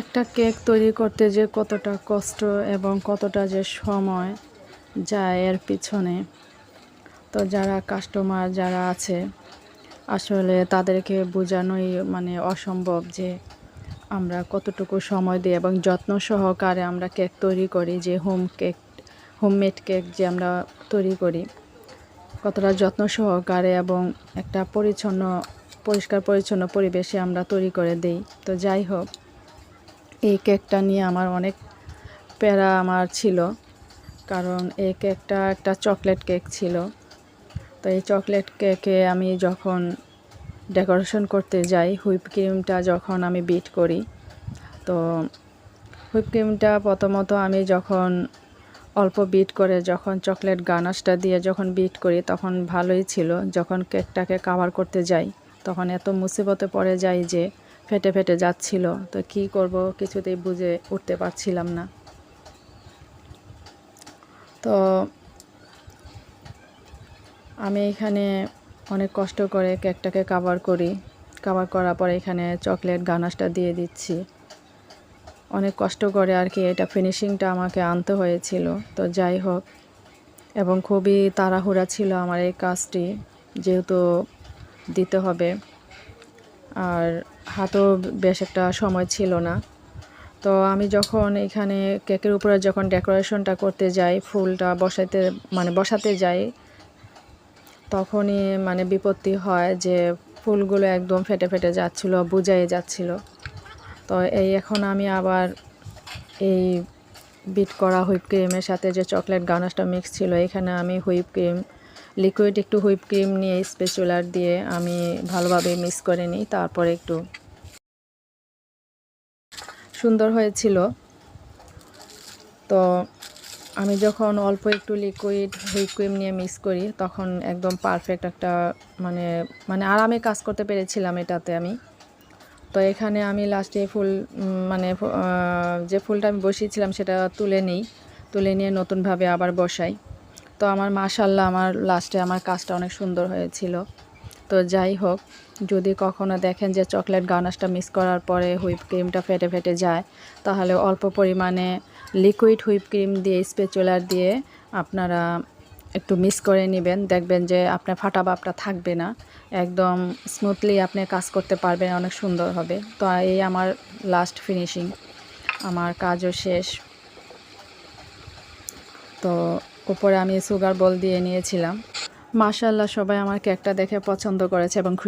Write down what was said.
একটা কেক তৈরি করতে যে কতটা কষ্ট এবং কতটা যে সময় যায় এর পিছনে। তো যারা কাস্টমার যারা আছে, আসলে তাদেরকে বোঝানোই মানে অসম্ভব যে আমরা কতটুকু সময় দিই এবং যত্ন সহকারে আমরা কেক তৈরি করি, যে হোম কেক হোমমেড কেক যে আমরা তৈরি করি। কতটা যত্ন সহকারে এবং একটা পরিচ্ছন্ন, পরিষ্কার পরিচ্ছন্ন পরিবেশে আমরা তৈরি করে দিই। তো যাই হোক এই কেকটা নিয়ে আমার অনেক প্যারা আমার ছিল। কারণ এই কেকটা একটা চকলেট কেক ছিল। তো এই চকলেট কেকে আমি যখন ডেকোরেশন করতে যাই, হুইপ ক্রিমটা যখন আমি বিট করি, তো হুইপ ক্রিমটা প্রথমত আমি যখন অল্প বিট করে যখন চকলেট গানাশটা দিয়ে যখন বিট করি, তখন ভালোই ছিল। যখন কেকটাকে কাভার করতে যাই, তখন এত মুসিবতে পড়ে যাই যে ফেটে ফেটে যাচ্ছিল। তো কি করব কিছুতেই বুঝে উঠতে পারছিলাম না। তো আমি এখানে অনেক কষ্ট করে কেকটাকে কাভার করি। কাভার করার পরে এখানে চকলেট গানাসটা দিয়ে দিচ্ছি। অনেক কষ্ট করে আর কি এটা ফিনিশিংটা আমাকে আনতে হয়েছিল। তো যাই হোক, এবং খুবই তাড়াহুড়া ছিল আমার এই কাজটি, যেহেতু দিতে হবে। আর হাতও বেশ একটা সময় ছিল না। তো আমি যখন এখানে কেকের উপরে যখন ডেকোরেশনটা করতে যাই, ফুলটা বসাতে মানে বসাতে যাই, তখনই মানে বিপত্তি হয় যে ফুলগুলো একদম ফেটে ফেটে যাচ্ছিল, বুঝাই যাচ্ছিল। তো এই এখন আমি আবার এই বিট করা হুইপ ক্রিমের সাথে যে চকলেট গানাশটা মিক্স ছিল, এখানে আমি হুইপ ক্রিম লিকুইড একটু হুইপ ক্রিম নিয়ে স্পেচুলার দিয়ে আমি ভালোভাবে মিক্স করে নিই, তারপরে একটু সুন্দর হয়েছিল। তো আমি যখন অল্প একটু লিকুইড হুইপ ক্রিম নিয়ে মিক্স করি, তখন একদম পারফেক্ট একটা মানে মানে আরামে কাজ করতে পেরেছিলাম এটাতে আমি। তো এখানে আমি লাস্টে ফুল মানে যে ফুলটা আমি বসিয়েছিলাম সেটা তুলে নিই। তুলে নিয়ে নতুনভাবে আবার বসাই। তো আমার মাশাল্লাহ আমার লাস্টে আমার কাজটা অনেক সুন্দর হয়েছিল। তো যাই হোক, যদি কখনো দেখেন যে চকলেট গানাশটা মিক্স করার পরে হুইপ ক্রিমটা ফেটে ফেটে যায়, তাহলে অল্প পরিমাণে লিকুইড হুইপ ক্রিম দিয়ে স্পেচুলার দিয়ে আপনারা একটু মিক্স করে নেবেন। দেখবেন যে আপনার ফাটা ভাবটা থাকবে না। একদম স্মুথলি আপনি কাজ করতে পারবেন, অনেক সুন্দর হবে। তো এই আমার লাস্ট ফিনিশিং আমার কাজও শেষ। তো উপরে আমি সুগার বল দিয়ে নিয়েছিলাম। মাশাল্লাহ সবাই আমার কেকটা দেখে পছন্দ করেছে এবং